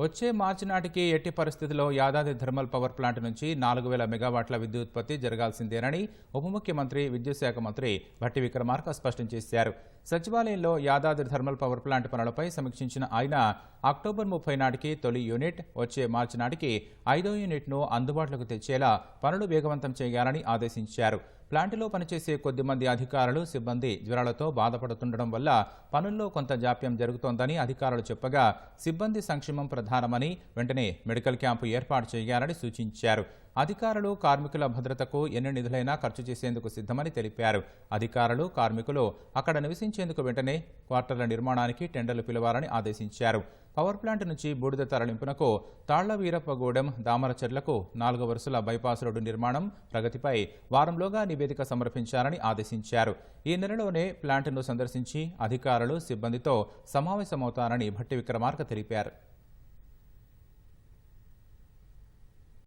వచ్చే మార్చి నాటికి ఎట్టి పరిస్థితిలో యాదాద్రి థర్మల్ పవర్ ప్లాంట్ నుంచి నాలుగు వేల మెగావాట్ల విద్యుత్ ఉత్పత్తి జరగాల్సిందేనని ఉప ముఖ్యమంత్రి విద్యుత్ శాఖ మంత్రి భట్టి విక్రమార్క స్పష్టం చేశారు. సచివాలయంలో యాదాద్రి థర్మల్ పవర్ ప్లాంట్ పనులపై సమీక్షించిన ఆయన అక్టోబర్ ముప్పై నాటికి తొలి యూనిట్ వచ్చే మార్చి నాటికి ఐదో యూనిట్ను అందుబాటులోకి తెచ్చేలా పనులు వేగవంతం చేయాలని ఆదేశించారు. ప్లాంటులో పనిచేసే కొద్దిమంది అధికారులు సిబ్బంది జ్వరాలతో బాధపడుతుండడం వల్ల పనుల్లో కొంత జాప్యం జరుగుతోందని అధికారులు చెప్పగా సిబ్బంది సంక్షేమం ప్రధానమని వెంటనే మెడికల్ క్యాంపు ఏర్పాటు చేయాలని సూచించారు. అధికారులు కార్మికుల భద్రతకు ఎన్ని నిధులైనా ఖర్చు చేసేందుకు సిద్ధమని తెలిపారు. అధికారులు కార్మికులు అక్కడ నివసించేందుకు వెంటనే క్వార్టర్ల నిర్మాణానికి టెండర్లు పిలవాలని ఆదేశించారు. పవర్ ప్లాంట్ నుంచి బూడిద తరలింపునకు తాళ్ళవీరప్పగూడెం దామరచెర్లకు నాలుగు వరుసల బైపాస్ రోడ్డు నిర్మాణం ప్రగతిపై వారంలోగా నివేదిక సమర్పించాలని ఆదేశించారు. ఈ నెలలోనే ప్లాంట్ను సందర్శించి అధికారులు సిబ్బందితో సమావేశమవుతారని భట్టి విక్రమార్క తెలిపారు.